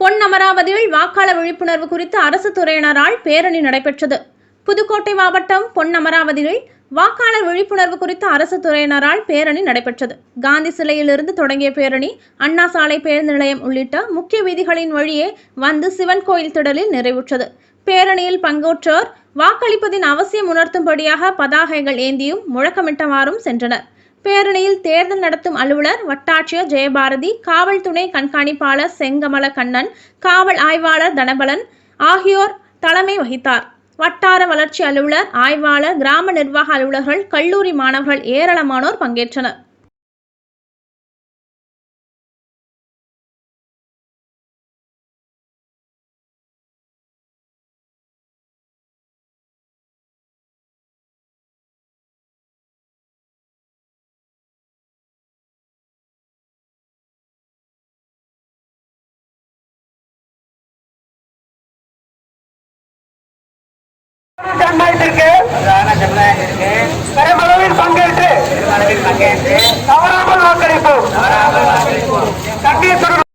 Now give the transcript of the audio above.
பொன் அமராவதியில் வாக்காளர் விழிப்புணர்வு குறித்து அரசு துறையினரால் பேரணி நடைபெற்றது. புதுக்கோட்டை மாவட்டம் பொன் அமராவதியில் வாக்காளர் விழிப்புணர்வு குறித்து அரசு துறையினரால் பேரணி நடைபெற்றது. காந்தி சிலையிலிருந்து தொடங்கிய பேரணி அண்ணா சாலை பேருந்து நிலையம் உள்ளிட்ட முக்கிய வீதிகளின் வழியே வந்து சிவன் கோயில் திடலில் நிறைவுற்றது. பேரணியில் பங்கேற்றோர் வாக்களிப்பதின் அவசியம் உணர்த்தும்படியாக பதாகைகள் ஏந்தியும் முழக்கமிட்டவாறும் சென்றனர். பேரணியில் தேர்தல் நடத்தும் அலுவலர் வட்டாட்சியர் ஜெயபாரதி காவல் துணை கண்காணிப்பாளர் செங்கமல கண்ணன் காவல் ஆய்வாளர் தனபலன் ஆகியோர் தலைமை வகித்தார். வட்டார வளர்ச்சி அலுவலர் ஆய்வாளர் கிராம நிர்வாக அலுவலர்கள் கல்லூரி மாணவர்கள் ஏராளமானோர் பங்கேற்றனர். ಜನ್ಮ ಇದ್ರಿಗೆ